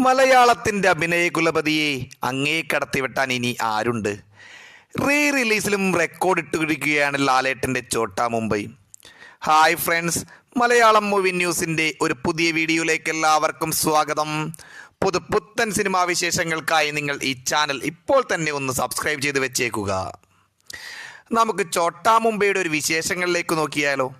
മലയാളത്തിന്റെ അഭിനയ കുലപതിയെ അങ്ങേ കടത്തിവെട്ടാൻ ഇനി ആരുണ്ട്? റീ റിലീസിലും റെക്കോർഡ് ഇട്ടിരിക്കുകയാണ് ലാലേട്ടന്റെ Chotta Mumbai. Hi friends Malayalam movie ന്യൂസിന്റെ ഒരു പുതിയ വീഡിയോയിലേക്ക് എല്ലാവർക്കും സ്വാഗതം. പുതുപുത്തൻ സിനിമാ വിശേഷങ്ങൾക്കായി നിങ്ങൾ ഈ ചാനൽ ഇപ്പോൾ തന്നെ ഒന്ന് സബ്സ്ക്രൈബ് ചെയ്ത് വെച്ചേക്കുക. നമുക്ക് ചോട്ടാ മുംബൈയുടെ ഒരു വിശേഷങ്ങളിലേക്ക് നോക്കിയാലോ?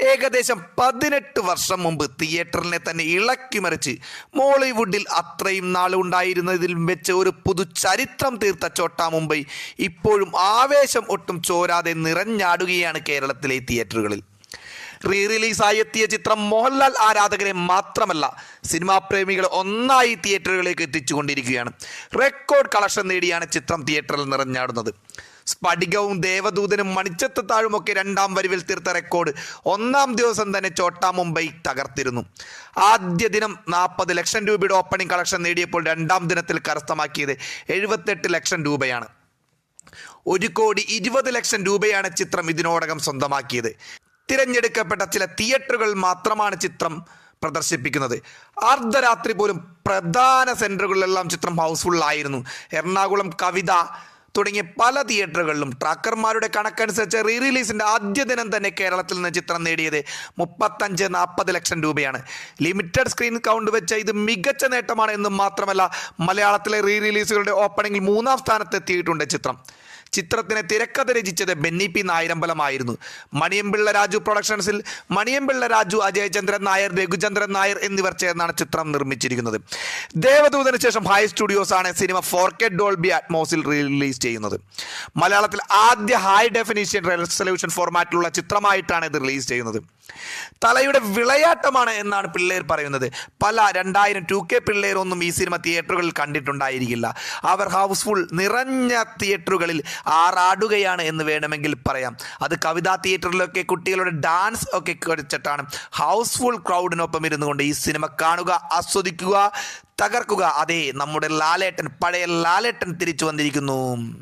ഏകദേശം പതിനെട്ട് വർഷം മുമ്പ് തിയേറ്ററിനെ തന്നെ ഇളക്കി മറിച്ച് മോളിവുഡിൽ അത്രയും നാളുണ്ടായിരുന്നതിൽ വെച്ച് ഒരു പുതു ചരിത്രം തീർത്ത ചോട്ടാ മുംബൈ ഇപ്പോഴും ആവേശം ഒട്ടും ചോരാതെ നിറഞ്ഞാടുകയാണ് കേരളത്തിലെ തിയേറ്ററുകളിൽ. റീ റിലീസായി എത്തിയ ചിത്രം മോഹൻലാൽ ആരാധകരെ മാത്രമല്ല സിനിമാ പ്രേമികൾ ഒന്നായി തിയേറ്ററുകളിലേക്ക് എത്തിച്ചുകൊണ്ടിരിക്കുകയാണ്. റെക്കോർഡ് കളക്ഷൻ നേടിയാണ് ചിത്രം തിയേറ്ററിൽ നിറഞ്ഞാടുന്നത്. സ്ഫടികവും ദേവദൂതനും മണിച്ചത്ത് താഴുമൊക്കെ രണ്ടാം വരിവിൽ തീർത്ത റെക്കോർഡ് ഒന്നാം ദിവസം തന്നെ ചോട്ടാ മുംബൈ തകർത്തിരുന്നു. ആദ്യ ദിനം നാൽപ്പത് ലക്ഷം രൂപയുടെ ഓപ്പണിംഗ് കളക്ഷൻ നേടിയപ്പോൾ രണ്ടാം ദിനത്തിൽ കരസ്ഥമാക്കിയത് എഴുപത്തെട്ട് ലക്ഷം രൂപയാണ്. ഒരു കോടി ഇരുപത് ലക്ഷം രൂപയാണ് ചിത്രം ഇതിനോടകം സ്വന്തമാക്കിയത്. തിരഞ്ഞെടുക്കപ്പെട്ട ചില തിയേറ്ററുകൾ മാത്രമാണ് ചിത്രം പ്രദർശിപ്പിക്കുന്നത്. അർദ്ധരാത്രി പോലും പ്രധാന സെന്ററുകളിലെല്ലാം ചിത്രം ഹൗസ്ഫുള്ളായിരുന്നു എറണാകുളം കവിത തുടങ്ങിയ പല തിയേറ്ററുകളിലും ട്രാക്കർമാരുടെ കണക്കനുസരിച്ച് റീ റിലീസിന്റെ ആദ്യ ദിനം തന്നെ കേരളത്തിൽ നിന്ന് ചിത്രം നേടിയത് മുപ്പത്തഞ്ച് നാൽപ്പത് ലക്ഷം രൂപയാണ്. ലിമിറ്റഡ് സ്ക്രീൻ കൗണ്ട് വെച്ച ഇത് മികച്ച നേട്ടമാണ് എന്നും മാത്രമല്ല മലയാളത്തിലെ റീ റിലീസുകളുടെ ഓപ്പണിംഗിൽ മൂന്നാം സ്ഥാനത്ത് എത്തിയിട്ടുണ്ട് ചിത്രം. ചിത്രത്തിന് തിരക്കഥ രചിച്ചത് ബെന്നി പി നായരമ്പലമായിരുന്നു. മണിയമ്പിള്ള രാജു പ്രൊഡക്ഷൻസിൽ മണിയമ്പിള്ള രാജു അജയചന്ദ്രൻ നായർ രഘുചന്ദ്രൻ നായർ എന്നിവർ ചേർന്നാണ് ചിത്രം നിർമ്മിച്ചിരിക്കുന്നത്. ദേവദൂതന് ശേഷം ഹൈ സ്റ്റുഡിയോസ് ആണ് സിനിമ ഫോർ കെ ഡോൾബി അറ്റ്മോസിൽ റിലീസ് ചെയ്യുന്നത്. മലയാളത്തിൽ ആദ്യ ഹൈ ഡെഫിനിഷൻ റെസൊല്യൂഷൻ ഫോർമാറ്റിലുള്ള ചിത്രമായിട്ടാണ് ഇത് റിലീസ് ചെയ്യുന്നത്. തലയുടെ വിളയാട്ടമാണ് എന്നാണ് പിള്ളേർ പറയുന്നത്. പല രണ്ടായിരം ടു കെ പിള്ളേരൊന്നും ഈ സിനിമ തിയേറ്ററുകളിൽ കണ്ടിട്ടുണ്ടായിരിക്കില്ല. അവർ ഹൗസ്ഫുൾ നിറഞ്ഞ തിയേറ്ററുകളിൽ ആറാടുകയാണ് എന്ന് വേണമെങ്കിൽ പറയാം. അത് കവിതാ തിയേറ്ററിലൊക്കെ കുട്ടികളുടെ ഡാൻസ് ഒക്കെ കളിച്ചിട്ടാണ് ഹൗസ്ഫുൾ ക്രൗഡിനൊപ്പം ഇരുന്നു കൊണ്ട് ഈ സിനിമ കാണുക ആസ്വദിക്കുക തകർക്കുക. അതെ നമ്മുടെ ലാലേട്ടൻ പഴയ ലാലേട്ടൻ തിരിച്ചു വന്നിരിക്കുന്നു.